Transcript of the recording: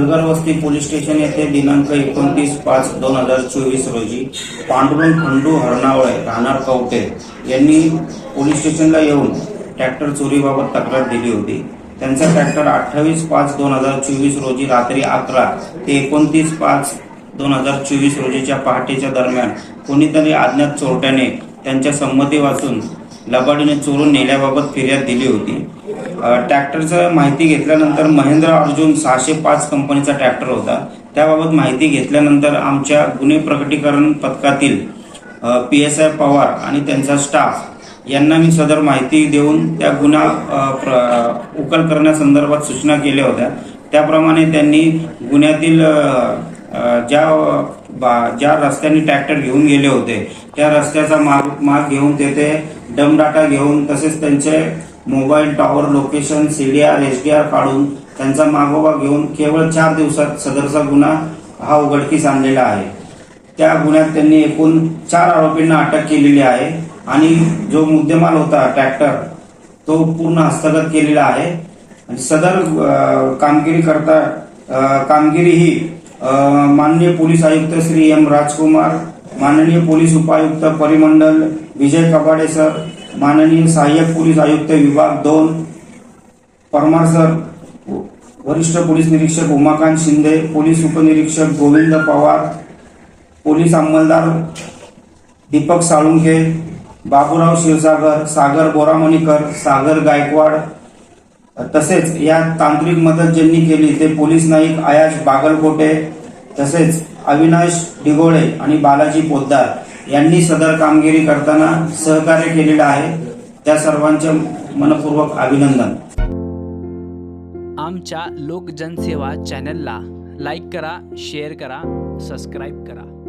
नगरवस्ती वस्ती police station येथे दिनांक एकोणतीस पाच दोन हजार चोवीस रोजी पांडुरंग खंडू हरणावळे राहणार कवटे यांनी पोलीस स्टेशनला येऊन ट्रॅक्टर चोरीबाबत तक्रार दिली होती. त्यांचा ट्रॅक्टर अठ्ठावीस पाच दोन हजार चोवीस रोजी रात्री अकरा ते एकोणतीस पाच दोन हजार चोवीस रोजीच्या पहाटेच्या दरम्यान कोणीतरी अज्ञात चोरट्याने त्यांच्या संमती वाचून लबाडीने चोरून नेल्याबाबत फिर्याद दिली होती. ट्रॅक्टरचं माहिती घेतल्यानंतर महेंद्र अर्जुन सहाशे पाच कंपनीचा ट्रॅक्टर होता. त्याबाबत माहिती घेतल्यानंतर आमच्या गुन्हे प्रकटीकरण पथकातील पी एस आय पवार आणि त्यांचा स्टाफ यांना मी सदर माहिती देऊन त्या गुन्हा प्र- उकल करण्यासंदर्भात सूचना केल्या होत्या. त्याप्रमाणे त्यांनी गुन्ह्यातील ज्या बा- ज्या रस्त्याने ट्रॅक्टर घेऊन गेले होते त्या रस्त्याचा माग माग घेऊन तेथे डमडाटा घेऊन तसेच त्यांचे mobile tower location CDR SDR काढून त्यांचा मागोवा घेऊन केवळ चार दिवसात सदरचा गुन्हा हा उघडकीस आणलेला आहे. त्या गुन्ह्यात त्यांनी एकूण चार आरोपींना अटक केलेली आहे आणि जो मुद्देमाल होता ट्रॅक्टर तो पूर्ण हस्तगत केलेला आहे. आणि सदर कामगिरी करता कामगिरी ही माननीय पोलीस आयुक्त श्री एम राजकुमार माननीय पोलीस उपायुक्त परिमंडल विजय कपाडे सर माननीय सहाय्यक पोलीस आयुक्त विभाग दोन परमार सर वरिष्ठ पोलीस निरीक्षक उमाकांत शिंदे पोलीस उपनिरीक्षक गोविंद पवार पोलीस अंमलदार दीपक साळुंखे बाबूराव शिवसागर सागर बोरामणीकर सागर गायकवाड तसेच या तांत्रिक मदत ज्यांनी केली ते पोलीस नाईक आयाश बागलकोटे तसेच अविनाश डिगोळे आणि बालाजी पोद्दार. यांनी सदर कामगिरी करताना सहकार्य केलेलं आहे. त्या सर्वांचे मनपूर्वक अभिनंदन. आमच्या लोकजनसेवा चॅनलला लाईक करा शेअर करा सबस्क्राईब करा.